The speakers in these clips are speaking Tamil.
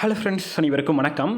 ஹலோ ஃப்ரெண்ட்ஸ் அனைவருக்கும் வணக்கம்.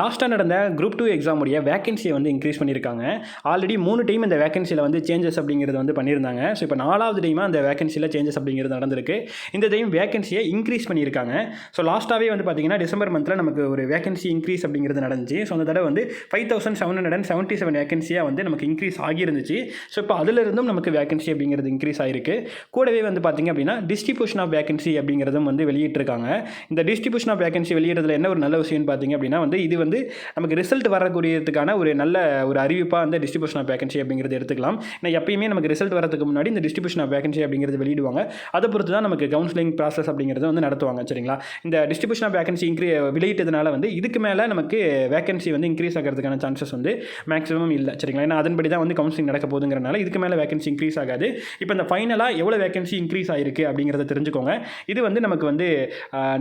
லாஸ்ட்டாக நடந்த குரூப் டூ எக்ஸாமுடைய வேகன்சியை வந்து இன்க்ரீஸ் பண்ணியிருக்காங்க. ஆல்ரெடி மூணு டைம் இந்த வேகன்சியில் வந்து சேஞ்சஸ் அப்படிங்கிறது வந்து பண்ணியிருந்தாங்க. ஸோ இப்போ நாலாவது டைமாக அந்த வேகன்சியில் சேஞ்சஸ் அப்படிங்கிறது நடந்திருக்கு. இந்த டைம் வேகன்சியை இன்க்ரீஸ் பண்ணியிருக்காங்க. ஸோ லாஸ்ட்டாகவே வந்து பார்த்தீங்கன்னா டிசம்பர் மந்தில் நமக்கு ஒரு வேகன்சி இன்க்ரீஸ் அப்படிங்கிறது நடந்துச்சு. ஸோ அந்த தடவை வந்து five thousand seven hundred and seventy seven வேகன்சியாக வந்து நமக்கு இன்க்ரீஸ் ஆகியிருந்துச்சு. ஸோ இப்போ அதிலிருந்தும் நமக்கு வேகன்சி அப்படிங்கிறது இன்க்ரீஸ் ஆகிருக்கு கூடவே வந்து பார்த்தீங்க அப்படின்னா டிஸ்ட்ரிபியூஷன் ஆஃப் வேகன்சி அப்படிங்கிறதும் வந்து வெளியிட்டிருக்காங்க. இந்த டிஸ்ட்ரிபியூஷன் ஆஃப் வேகன்சி இதில் என்ன ஒரு நல்ல விஷயம்னு பார்த்தீங்க அப்படின்னா வந்து இது வந்து நமக்கு ரிசல்ட் வரக்கூடியதுக்கான ஒரு நல்ல ஒரு அறிவிப்பாக வந்து டிஸ்ட்ரிபியூஷன் ஆஃப் வேகன்சி அப்படிங்கிறது எடுத்துக்கலாம். ஏன்னா எப்பயுமே நமக்கு ரிசல்ட் வரதுக்கு முன்னாடி இந்த டிஸ்ட்ரிபியூஷன் ஆஃப் வேகன்சி அப்படிங்கிறது வெளியிடுவாங்க. அதை பொறுத்து தான் நமக்கு கவுன்சிலிங் ப்ராசஸ் அப்படிங்கிறது வந்து நடத்துவாங்க சரிங்களா? இந்த டிஸ்ட்ரிபியூஷன் ஆஃப் வேகன்சி இன்க்ரீ வெளியிட்டதுனால வந்து இதுக்கு மேலே நமக்கு வேகன்சி வந்து இன்க்ரீஸ் ஆகிறதுக்கான சான்சஸ் வந்து மேக்ஸிமம் இல்லை சரிங்களா? ஏன்னா அதன்படி தான் வந்து கவுன்சிலிங் நடக்க போதுங்கிறனால இதுக்கு மேலே வேகன்சி இன்க்ரீஸ் ஆகாது. இப்போ இந்த ஃபைனலாக எவ்வளோ வேகன்சி இன்க்ரீஸ் ஆயிருக்கு அப்படிங்கிறத தெரிஞ்சுக்கோங்க. இது வந்து நமக்கு வந்து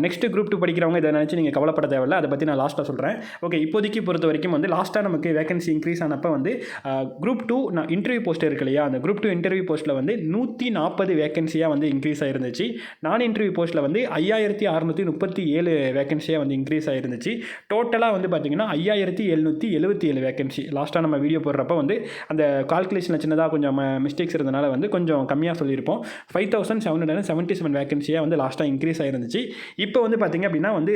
நெக்ஸ்ட் குரூப் டூ படிக்கிறவங்க இதை நினச்சி நீங்கள் கவலைப்பட தேவையில்ல. அதை பற்றி நான் லாஸ்ட்டாக சொல்கிறேன் ஓகே இப்போதைக்கு பொறுத்த வரைக்கும் வந்து லாஸ்ட்டாக நமக்கு வேகன்சி இன்க்ரீஸ் ஆனப்போ வந்து group two non interview post இருக்கு இல்லையா அந்த குரூப் டூ இன்டர்வியூ போஸ்ட்டில் வந்து நூற்றி நாற்பது வேகன்சியாக வந்து இன்க்ரீஸ் ஆயிருந்துச்சு. நான் இன்டர்வியூ போஸ்ட்டில் வந்து ஐயாயிரத்தி அறநூற்றி முப்பத்தி ஏழு வேகன்சியாக வந்து இன்க்ரீஸ் ஆயிருந்துச்சு. டோட்டலாக வந்து பார்த்தீங்கன்னா ஐயாயிரத்தி எழுநூற்றி எழுபத்தி ஏழு வேகன்சி லாஸ்ட்டாக நம்ம வீடியோ போடுறப்ப வந்து அந்த கால்குலேஷனில் சின்னதாக கொஞ்சம் மிஸ்டேக்ஸ் இருந்தனால வந்து கொஞ்சம் கம்மியாக சொல்லியிருப்போம். Five thousand seven hundred seventy seven வேகன்சியாக வந்து லாஸ்ட்டாக இன்க்ரீஸ் ஆயிருந்துச்சு. இப்போ வந்து பார்த்திங்க அப்படின்னா வந்து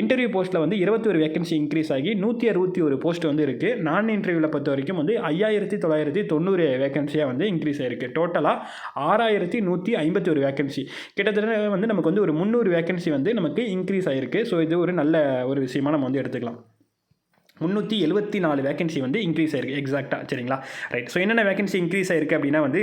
இன்டர்வியூ போஸ்ட்டில் வந்து இருபத்தி ஒரு வேகன்சி இன்க்ரீஸ் ஆகி நூற்றி அறுபத்தி ஒரு போஸ்ட் வந்து இருக்குது நான் இன்டர்வியூவில் பொறுத்த வரைக்கும் வந்து ஐயாயிரத்தி தொள்ளாயிரத்தி தொண்ணூறு வேகன்சியாக வந்து இன்க்ரீஸ் ஆயிருக்கு. டோட்டலாக ஆறாயிரத்தி நூற்றி ஐம்பத்தி ஒரு வேகன்சி கிட்டத்தட்ட வந்து நமக்கு வந்து ஒரு முந்நூறு வேகன்சி வந்து நமக்கு இன்க்ரீஸ் ஆயிருக்கு. ஸோ இது ஒரு நல்ல ஒரு விஷயமா நம்ம வந்து எடுத்துக்கலாம். முந்நூற்றி எழுபத்தி நாலு வேகன்சி வந்து இன்க்ரீஸ் ஆயிருக்கு எக்ஸாக்டாக சரிங்களா? ரைட் ஸோ என்னென்ன வேகன்சி இன்க்ரீஸ் ஆயிருக்கு அப்படின்னா வந்து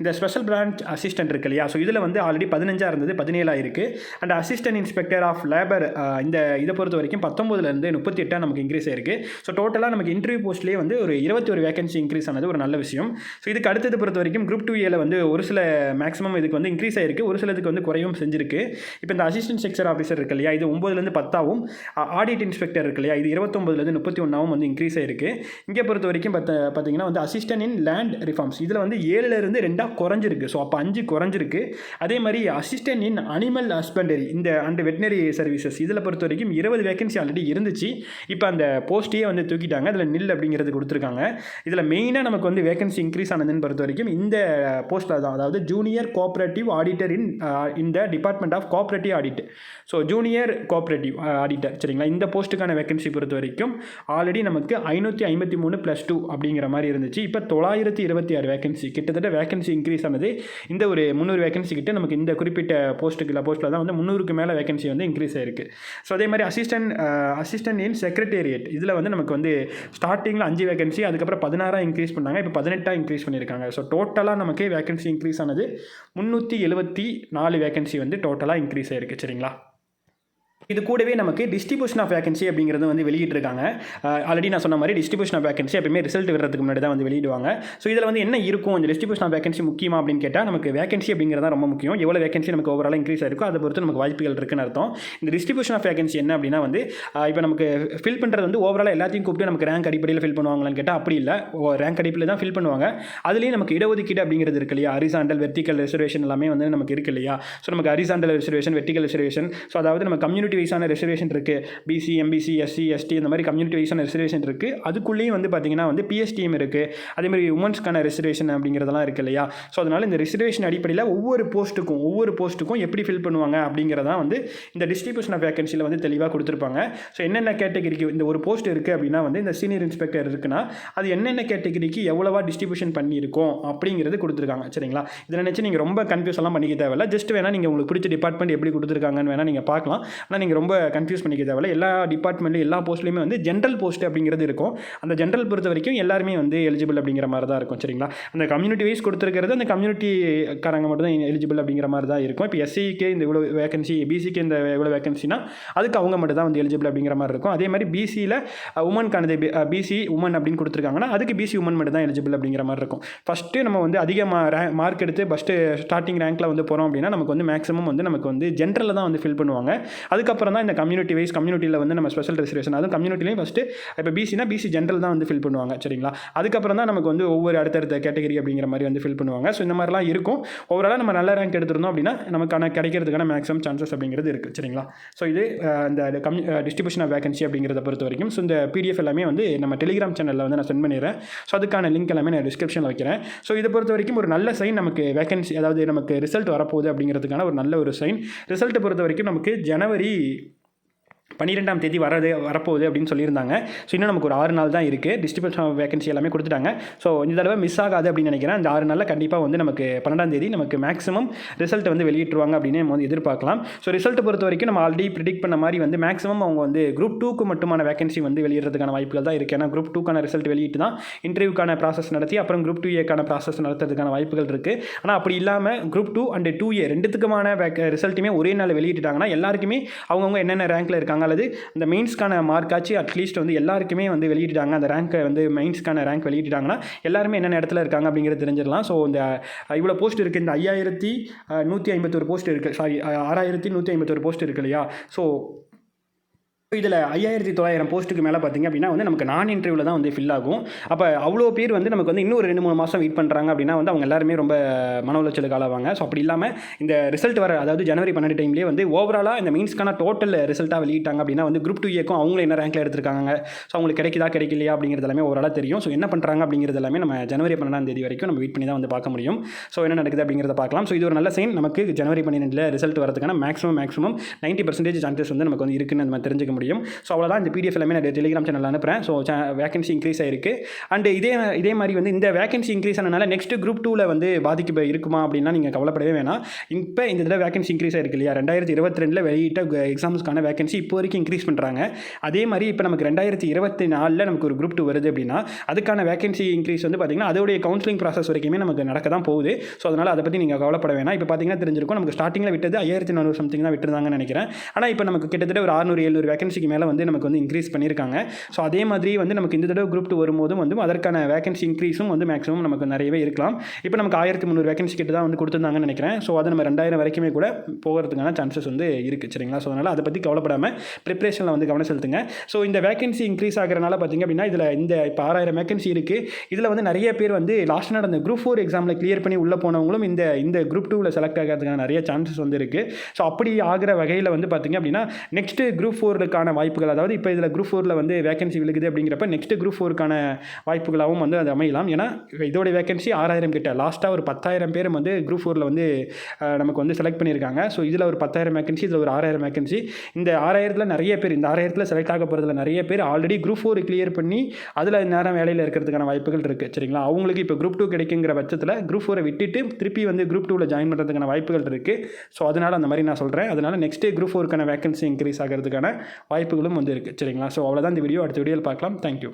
இந்த ஸ்பெஷல் பிரான்ச் அசிஸ்டன்ட் இருக்கு இல்லையா? ஸோ இதில் வந்து ஆல்ரெடி பதினஞ்சாக இருந்தது பதினேழாக இருக்குது and assistant inspector of labour இந்த இதை பொறுத்த வரைக்கும் பத்தொம்பதுலேருந்து முப்பத்தி எட்டாக நமக்கு இன்க்ரீஸ் ஆயிருக்கு. ஸோ டோட்டலாக நமக்கு இன்டர்வியூ போஸ்ட்லேயே வந்து ஒரு இருபத்தி ஒரு வேகன்சி இன்க்ரீஸ் ஆனது ஒரு நல்ல விஷயம். ஸோ இதுக்கு அடுத்தது பொறுத்த வரைக்கும் குரூப் டூ ஏல வந்து ஒரு சில மேக்ஸிமம் இதுக்கு வந்து இன்க்ரீஸ் ஆயிருக்கு. ஒரு சிலதுக்கு வந்து குறையும் செஞ்சிருக்கு. இப்போ இந்த அசிஸ்டன்ட் செக்ஷன் ஆஃபீஸர் இருக்கு இல்லையா? இது ஒம்பதுலேருந்து பத்தாவும் ஆடிட் இன்ஸ்பெக்டர் இருக்கு இல்லையா? இது இருபத்தொம்பதுலேருந்து முப்பத்தி ஒன்றாவும் வந்து இன்க்ரீஸ் ஆயிருக்கு. இங்கே பொறுத்த வரைக்கும் பார்த்த பார்த்தீங்கன்னா வந்து அசிஸ்டன்ட் இன் லேண்ட் ரிஃபார்ம்ஸ் இதில் வந்து ஏழுலேருந்து ரெண்டாக குறைஞ்சிருக்கு. ஸோ அப்போ அஞ்சு குறைஞ்சிருக்கு. அதே மாதிரி அசிஸ்டன்ட் இன் அனிமல் ஹஸ்பண்டரி இந்த அண்ட் வெட்டினரி சர்வீசஸ் இதில் பொறுத்த வரைக்கும் இருபது வேகன்சி ஆல்ரெடி இருந்துச்சு. இப்போ அந்த போஸ்ட்டையே வந்து தூக்கிட்டாங்க. அதில் நில் அப்படிங்கிறது கொடுத்துருக்காங்க. இதில் மெயினாக நமக்கு வந்து வேகன்சி இன்க்ரீஸ் ஆனதுன்னு பொறுத்த வரைக்கும் இந்த போஸ்ட்டில் தான். அதாவது ஜூனியர் கோஆப்ரேட்டிவ் ஆடிட்டர் இன் இந்த department of cooperative audit so junior cooperative auditor சரிங்களா? இந்த போஸ்ட்டுக்கான வேகன்சி பொறுத்த வரைக்கும் ஆல்ரெடி நமக்கு ஐநூற்றி ஐம்பத்தி மூணு ப்ளஸ் டூ அப்படிங்கிற மாதிரி இருந்துச்சு. இப்போ தொள்ளாயிரத்தி இருபத்தி ஆறு வேகன்சி கிட்டத்தட்ட வேகன்சி இன்க்ரீஸ் ஆனது இந்த ஒரு முந்நூறு வேகன்சி கிட்ட நமக்கு இந்த குறிப்பிட்ட போஸ்ட்டுக்கு இல்லை போஸ்ட்டில் தான் வந்து முந்நூறுக்கு மேலே வேகன்சி வந்து இன்க்ரீஸ் ஆயிருக்கு. ஸோ அதே மாதிரி அசிஸ்டன்ட் அசிஸ்டன்ட் இன் செக்ரட்டேரியட் இதில் வந்து நமக்கு வந்து ஸ்டார்டிங்கில் அஞ்சு வேகன்சி அதுக்கப்புறம் பதினாறாக இன்க்ரீஸ் பண்ணாங்க. இப்போ பதினெட்டாக இன்க்ரீஸ் பண்ணியிருக்காங்க ஸோ டோட்டலாக நமக்கு வேகன்சி இன்க்ரீஸ் ஆனது முந்நூற்றி எழுபத்தி நாலு வேகன்சி வந்து டோட்டலாக இன்க்ரீஸ் ஆயிருக்கு. சரிங்களா? இது கூடவே நமக்கு டிஸ்ட்ரிபியூஷன் ஆஃப் வேகன்சி அப்படிங்கிறது வந்து வெளியிட்டிருக்காங்க. ஆல்ரெடி நான் சொன்ன மாதிரி டிஸ்ட்ரிபியூஷன் ஆஃப் வேகன்சி எப்பவுமே ரிசல்ட் வர்றதுக்கு முன்னாடி தான் வந்து வெளியிடுவாங்க. ஸோ இதில் வந்து என்ன இருக்கும்? இந்த டிஸ்ட்ரிபியூஷன் ஆஃப் வேகன்சி முக்கியமா அப்படின்னு கேட்டால் நமக்கு வேகன்சி அப்படிங்கிறது ரொம்ப முக்கியம். எவ்வளோ வேகன்சி நமக்கு ஓவரால் இன்க்ரீஸ் ஆயிருக்கோ அதை பொறுத்து நமக்கு வாய்ப்புகள் இருக்குன்னு அர்த்தம். இந்த டிஸ்ட்ரிபியூஷன் ஆஃப் வேகன்சி என்ன அப்படின்னா வந்து இப்போ நமக்கு ஃபில் பண்ணுறது வந்து ஓவரால் எல்லாத்தையும் கூப்பிட்டு நமக்கு ரேங்க் அடிப்படையில் ஃபில் பண்ணுவாங்களான்னு கேட்டால் அப்படி இல்லை. ரேங்க் அடிப்படையில் தான் ஃபில் பண்ணுவாங்க. அதுலேயும் நமக்கு இடஒதுக்கீடு அப்படிங்கிறது இருக்கு இல்லையா? அரிசாண்டல் வெர்டிக்கல் ரிசர்வேஷன் எல்லாமே வந்து நமக்கு இருக்கு இல்லையா? ஸோ நமக்கு horizontal reservation vertical reservation so அதாவது நம்ம கம்யூனிட்டி வைஸான ரிசர்வேஷன் இருக்குது பிசி எம்பிசி எஸ்சி எஸ்டி இந்த மாதிரி கம்யூனிட்டி வைஸான ரிசர்வேஷன் இருக்குது அதுக்குள்ளேயும் வந்து பார்த்திங்கன்னா வந்து பிஎஸ்டிஎம் இருக்குது அதே மாதிரி உமன்ஸ்க்கான ரிசர்வேஷன் அப்படிங்கிறதெல்லாம் இருக்குது இல்லையா? ஸோ அதனால் இந்த ரிசர்வேஷன் அடிப்படையில் ஒவ்வொரு போஸ்ட்டுக்கும் ஒவ்வொரு போஸ்ட்டுக்கும் எப்படி ஃபில் பண்ணுவாங்க அப்படிங்கிறதான் வந்து இந்த டிஸ்ட்ரிபியூஷன் ஆஃப் வேகன்சியில் வந்து தெளிவாக கொடுத்துருப்பாங்க. ஸோ என்னென்ன கேட்டகரிக்கு இந்த ஒரு போஸ்ட் இருக்குது அப்படின்னா வந்து இந்த சீனியர் இன்ஸ்பெக்டர் இருக்குன்னா அது என்னென்ன கேட்டகரிக்கு எவ்வளோவா டிஸ்ட்ரிபியூஷன் பண்ணியிருக்கோம் அப்படிங்கிறது கொடுத்துருக்காங்க. சரிங்களா? இதை நினச்சி நீங்கள் ரொம்ப கன்ஃபியூஸ் எல்லாம் பண்ணிக்க தேவையில்ல. ஜஸ்ட் வேணால் நீங்கள் உங்களுக்கு பிடிச்ச டிபார்ட்மெண்ட் எப்படி கொடுத்துருக்காங்கன்னு வேணால் நீங்கள் பார்க்கலாம். ஆனால் நீங்கள் ரொம்ப கன்ஃபியூஸ் பண்ணிக்க தேவையில்ல. எல்லா டிபார்ட்மெண்ட்லையும் எல்லா போஸ்ட்லையுமே வந்து ஜென்ரல் போஸ்ட் அப்படிங்கிறது இருக்கும். அந்த ஜென்ரல் பொறுத்த வரைக்கும் எல்லாருமே வந்து எலிஜிபிள் அப்படிங்கிற மாதிரி தான் இருக்கும் சரிங்களா? அந்த கம்யூனிட்டி வைஸ் கொடுத்துருக்கிறது அந்த கம்யூனிட்டிக்காரங்க மட்டும் தான் எலிஜிபிள் அப்படிங்கிற மாதிரி தான் இருக்கும். இப்போ எஸ்சிக்கு இந்த இவ்வளோ வேகன்சி பிசிக்கு இந்த இவ்வளோ வேகன்சினா அதுக்கு அவங்க மட்டும் தான் வந்து எலிஜிபிள் அப்படிங்கிற மாதிரி இருக்கும். அதே மாதிரி பிசியில் உமனுக்கானது பிசி உமன் அப்படின்னு கொடுத்துருக்காங்கன்னா அதுக்கு பிசி உமன் மட்டும் தான் எலிஜிபிள் அப்படிங்கிற மாதிரி இருக்கும். ஃபஸ்ட்டு நம்ம வந்து அதிகமாக ரே மார்க் எடுத்து ஃபஸ்ட்டு ஸ்டார்டிங் ரேங்க்கில் வந்து போகிறோம் அப்படின்னா நமக்கு வந்து மேக்ஸிமம் வந்து நமக்கு வந்து ஜென்ரலில் தான் வந்து ஃபில் பண்ணுவாங்க. அதுக்கப்புறம் அதுக்கப்புறம் தான் இந்த கம்யூனிட்டி வைஸ் கம்யூனிட்டியில் வந்து நம்ம ஸ்பெஷல் ரிசர்வேஷன் அதுவும் கம்யூனிட்டிலையும் ஃபஸ்ட்டு இப்போ பிசினா பிசி ஜென்ரல் தான் வந்து ஃபில் பண்ணுவாங்க சரிங்களா? அதுக்கப்புறம் தான் நமக்கு வந்து ஒவ்வொரு அடுத்தடுத்த கேட்டகரி அப்படிங்கிற மாதிரி வந்து ஃபில் பண்ணுவாங்க. ஸோ இந்த மாதிரிலாம் இருக்கும். ஓவராலாக நம்ம நல்ல ரேங்க் எடுத்திருந்தோம் அப்படின்னா நமக்கான கிடைக்கிறதுக்கான மேக்ஸிமம் சான்சஸ் அப்படிங்கிறது இருக்குது சரிங்களா? ஸோ இது இந்த கம்யூ டிஸ்ட்ரிபியூஷன் ஆஃப் வேகன்சி அப்படிங்கிறத பொறுத்த வரைக்கும். ஸோ இந்த பிடிஎஃப் எல்லாமே வந்து நம்ம டெலிகிராம் சேனலில் வந்து நான் சென்ட் பண்ணிடுறேன். ஸோ அதுக்கான லிங்க் எல்லாமே நான் டிஸ்கிரிப்ஷனில் வைக்கிறேன். ஸோ இதை பொறுத்த வரைக்கும் ஒரு நல்ல சைன் நமக்கு வேகன்சி அதாவது நமக்கு ரிசல்ட் வரப்போகுது அப்படிங்கிறதுக்கான ஒரு நல்ல ஒரு சைன் ரிசல்ட்டை பொறுத்த வரைக்கும் நமக்கு ஜனவரி the பன்னிரெண்டாம் தேதி வரது வரப்போகுது அப்படின்னு சொல்லியிருந்தாங்க. ஸோ இன்னும் நமக்கு ஒரு ஆறு நாள் தான் இருக்குது டிஸ்ட்ரிபியூஷன் வேகன்சி எல்லாமே கொடுத்துட்டாங்க. ஸோ இந்த தடவை மிஸ் ஆகாது அப்படின்னு நினைக்கிறேன். அந்த ஆறு நாளில் கண்டிப்பாக வந்து நமக்கு பன்னெண்டாம் தேதி நமக்கு மேக்ஸிமம் ரிசல்ட் வந்து வெளியிட்டுருவாங்க அப்படின்னு நம்ம வந்து எதிர்பார்க்கலாம். ஸோ ரிசல்ட் பொறுத்த வரைக்கும் நம்ம ஆல்ரெடி ப்ரிடிக்ட் பண்ண மாதிரி வந்து மேக்ஸிமம் அவங்க வந்து குரூப் டூக்கு மட்டுமான வேகன்சி வந்து வெளியிடுறதுக்கான வாய்ப்புகள் தான் இருக்குது ஏன்னா குரூப் டூக்கான ரிசல்ட் வெளியிட்டு தான் இன்டர்வியூக்கான ப்ராசஸ் நடத்தி அப்புறம் குரூப் டூ ஏக்கான ப்ராசஸ் நடத்துறதுக்கான வாய்ப்புகள் இருக்குது ஆனால் அப்படி இல்லாமல் group two and two A ரெண்டுத்துக்குமான ரிசல்ட்டுமே ஒரே நாள் வெளியிட்டுட்டாங்கன்னா எல்லாருக்குமே அவங்கவுங்க என்னென்ன ரேங்க்கில் இருக்காங்க அல்லது இந்த மெயின்ஸ்க்கான மார்க்காச்சு அட்லீஸ்ட் வந்து எல்லாருக்குமே வந்து வெளியிட்டாங்க. அந்த ரேங்க்கை வந்து மெயின்ஸ்க்கான ரேங்க் வெளியிட்டாங்கன்னா எல்லாருமே என்னென்ன இடத்துல இருக்காங்க அப்படிங்கிறது தெரிஞ்சிடலாம். ஸோ இந்த இவ்வளோ போஸ்ட் இருக்குது இந்த ஐயாயிரத்தி நூற்றி ஐம்பத்தொரு போஸ்ட் இருக்குது சாரி ஆறாயிரத்தி நூற்றி ஐம்பத்தொரு போஸ்ட் இருக்கு இல்லையா? ஸோ இதில் ஐயாயிரத்தி தொள்ளாயிரம் போஸ்ட்டுக்கு மேலே பார்த்தீங்க அப்படின்னா வந்து நமக்கு நான் இன்டர்வியூவில் தான் வந்து ஃபில் ஆகும். அப்போ அவ்வளோ பேர் வந்து நமக்கு வந்து இன்னும் ஒரு ரெண்டு மூணு மாதம் வெயிட் பண்ணுறாங்க அப்படின்னா வந்து அவங்க எல்லாருமே ரொம்ப மன உளைச்சலுக்கு ஆளாவாங்க. ஸோ அப்படி இல்லாமல் இந்த ரிசல்ட் வர அதாவது ஜனவரி பன்னெண்டு டைம்லேயே வந்து ஓவராலாக இந்த மீன்ஸ்க்கான டோட்டல் ரிசல்ட்டாக வெளியிட்டாங்க அப்படின்னா வந்து குரூப் டூ ஏக்கும் அவங்களும் என்ன ரேங்க்கில் எடுத்திருக்காங்க. ஸோ அவங்களுக்கு கிடைக்குதா கிடைக்கலையா அப்படிங்கிறது எல்லாமே ஓவராலாக தெரியும். ஸோ என்ன பண்ணுறாங்க அப்படிங்கிறது எல்லாமே நம்ம ஜனவரி பன்னெண்டாம் தேதி வரைக்கும் நம்ம வெயிட் பண்ணி தான் வந்து பார்க்க முடியும். ஸோ என்ன நடக்குது அப்படிங்கிறத பார்க்கலாம். ஸோ இது ஒரு நல்ல சைன் நமக்கு ஜனவரி பன்னிரெண்டில் ரிசல்ட் வரதுக்கான maximum maximum ninety percentage chances வந்து நமக்கு வந்து இருக்குன்னு நம்ம தெரிஞ்சுக்க முடியும். ஸோ அவ்வளோதான் இந்த பிடிஎஃப் எல்லாமே நான் டெலிகிராம் சேனல் அனுப்புகிறேன் ஸோ வேகன்சி இன்க்ரீஸ் ஆயிருக்கு. அண்ட் இதே இதே மாதிரி வந்து இந்த வேகன்சி இன்க்ரீஸ் ஆனனால நெக்ஸ்ட் குரூப் டூவில் வந்து பாதிக்க இருக்குமா அப்படின்னா நீங்கள் கவலைப்படவே வேணாம். இப்போ இந்த தடவை வேகன்சி இன்க்ரீஸ் ஆயிருக்கு இல்லையா? ரெண்டாயிரத்தி இருபத்தி ரெண்டில் வெளியிட்ட எக்ஸாம்ஸ்க்கான வேகன்சி இப்போ வரைக்கும் இன்க்ரீஸ் பண்ணுறாங்க அதே மாதிரி இப்போ நமக்கு ரெண்டாயிரத்தி இருபத்தி நாலில் நமக்கு ஒரு குரூப் டூ வருது அப்படின்னா அதுக்கான வேகன்சி இன்க்ரீஸ் வந்து பார்த்திங்கன்னா அதோடைய கவுன்சிலிங் ப்ராசஸ் வரைக்குமே நமக்கு நடக்க தான் போகுது. ஸோ அதனால் அதை பற்றி நீங்கள் கவலைப்பட வேணாம். இப்போ பார்த்தீங்கன்னா தெரிஞ்சிருக்கும். நமக்கு ஸ்டார்டிங்கில் விட்டது ஐயாயிரத்தி நானூறு சம்திங் தான் விட்டுருந்தாங்கன்னு நினைக்கிறேன். ஆனால் இப்போ நமக்கு கிட்டத்தட்ட ஒரு அறுநூறு எழுநூறு வேகன்சிக்கு மேலே வந்து நமக்கு வந்து இன்க்ரீஸ் பண்ணியிருக்காங்க. ஸோ அதே மாதிரி வந்து நமக்கு இந்த தடவை குரூப் டூ வரும்போதும் வந்து அதற்கான வேகன்சி இன்க்ரீஸும் வந்து மேக்ஸிமம் நமக்கு நிறையவே இருக்கலாம். இப்போ நமக்கு ஆயிரத்தி முந்நூறு வேகன்சி கிட்ட தான் வந்து கொடுத்துருந்தாங்கன்னு நினைக்கிறேன். ஸோ அது நம்ம ரெண்டாயிரம் வரைக்குமே கூட போகிறதுக்கான சான்சஸ் வந்து இருக்குது சரிங்களா? ஸோ அதனால் அதை பற்றி கவலைப்படாமல் ப்ரிப்ரேஷனில் வந்து கவனம் செலுத்துங்க. ஸோ இந்த வேகன்சி இன்க்ரீஸ் ஆகிறனால பார்த்தீங்க அப்படின்னா இதில் இந்த இப்போ ஆறாயிரம் வேகன்சி இருக்குது இதில் வந்து நிறைய பேர் வந்து லாஸ்ட் நடந்த குரூப் ஃபோர் எக்ஸாமில் கிளியர் பண்ணி உள்ளே போனவங்களும் இந்த இந்த குரூப் டூவில் செலக்ட் ஆகிறதுக்கான நிறைய சான்சஸ் வந்து இருக்குது ஸோ அப்படி ஆகிற வகையில் வந்து பார்த்திங்க அப்படின்னா நெக்ஸ்ட்டு குரூப் ஃபோருக்கான வாய்ப்புகள் அதாவது இப்போ இதில் குரூப் ஃபோரில் வந்து வேகன்சி விழுகுது அப்படிங்கிறப்ப நெக்ஸ்ட் குரூப் ஃபோருக்கான வாய்ப்புகளாகவும் வந்து அது அமையலாம். ஏன்னா இதோடைய வேகன்சி ஆறாயிரம் கிட்ட. லாஸ்ட்டாக ஒரு பத்தாயிரம் பேர் வந்து குரூப் ஃபோரில் வந்து நமக்கு வந்து செலக்ட் பண்ணியிருக்காங்க. ஸோ இதில் ஒரு பத்தாயிரம் வேகன்சி இதில் ஒரு ஆறாயிரம் வேகன்சி இந்த ஆறாயிரத்தில் நிறைய பேர் இந்த ஆறாயிரத்தில் செலக்ட் ஆக போகிறதுல நிறைய பேர் ஆல்ரெடி குரூப் ஃபோர் கிளியர் பண்ணி அதில் நேரம் வேலையில் இருக்கிறதுக்கான வாய்ப்புகள் இருக்குது சரிங்களா? அவங்களுக்கு இப்போ குரூப் டூ கிடைக்குங்கிற பட்சத்தில் குரூப் ஃபோரை விட்டுட்டு திருப்பி வந்து குரூப் டூவில் ஜாயின் பண்ணுறதுக்கான வாய்ப்புகள் இருக்குது ஸோ அதனால் அந்த மாதிரி நான் சொல்கிறேன் அதனால் நெக்ஸ்ட் டே குரூப் ஃபோருக்கான வேகன்சி இன்க்ரீஸ் ஆகிறதுக்கான வாய்ப்புகளும் வந்து இருக்குது சரிங்களா? ஸோ அவ்வளோதான் இந்த வீடியோ அடுத்த வீடியோவில் பார்க்கலாம். தேங்க்யூ